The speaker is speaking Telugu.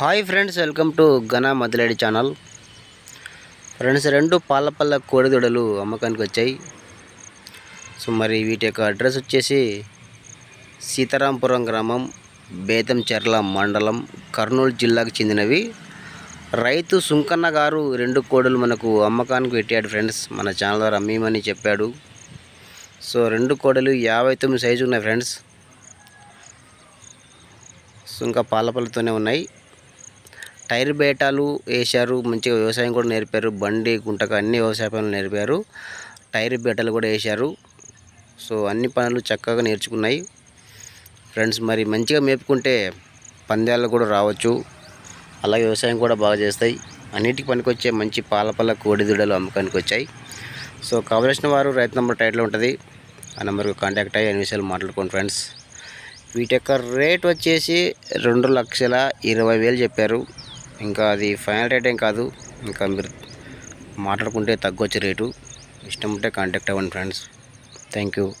హాయ్ ఫ్రెండ్స్ వెల్కమ్ టు ఘన మదిలేడి ఛానల్. ఫ్రెండ్స్ రెండు పాలపల్ల కోడిదొడలు అమ్మకానికి వచ్చాయి. సో మరి వీటి యొక్క అడ్రస్ వచ్చేసి సీతారాంపురం గ్రామం బేతంచెర్ల మండలం కర్నూలు జిల్లాకు చెందినవి. రైతు సుంకన్న గారు రెండు కోడులు మనకు అమ్మకానికి పెట్టాడు ఫ్రెండ్స్ మన ఛానల్ ద్వారా అమ్మేమని చెప్పాడు. సో రెండు కోడలు యాభై తొమ్మిది సైజు ఉన్నాయి ఫ్రెండ్స్. సో ఇంకా పాలపల్లతోనే ఉన్నాయి. టైర్ బేటాలు వేశారు మంచిగా వ్యవసాయం కూడా నేర్పారు బండి గుంటక అన్ని వ్యవసాయ పనులు నేర్పారు టైర్ బేటాలు కూడా వేశారు. సో అన్ని పనులు చక్కగా నేర్చుకున్నాయి. ఫ్రెండ్స్ మరి మంచిగా మేపుకుంటే పందాలు కూడా రావచ్చు. అలాగే వ్యవసాయం కూడా బాగా చేస్తాయి. అన్నిటికి పనికొచ్చే మంచి పాలపల్ల కోడిదూడలు అమ్మకానికి వచ్చాయి. సో కావలసిన వారు రైతు నెంబర్ టైట్లో ఉంటుంది. ఆ నెంబర్కి కాంటాక్ట్ అయ్యి అన్ని విషయాలు మాట్లాడుకోండి ఫ్రెండ్స్. వీటి యొక్క రేట్ వచ్చేసి రెండు లక్షల ఇరవై వేలు చెప్పారు. ఇంకా అది ఫైనల్ రేట్ ఏం కాదు. ఇంకా మీరు మాట్లాడుకుంటే తగ్గొచ్చే రేటు. ఇష్టం ఉంటే కాంటాక్ట్ అవ్వండి ఫ్రెండ్స్. Thank you.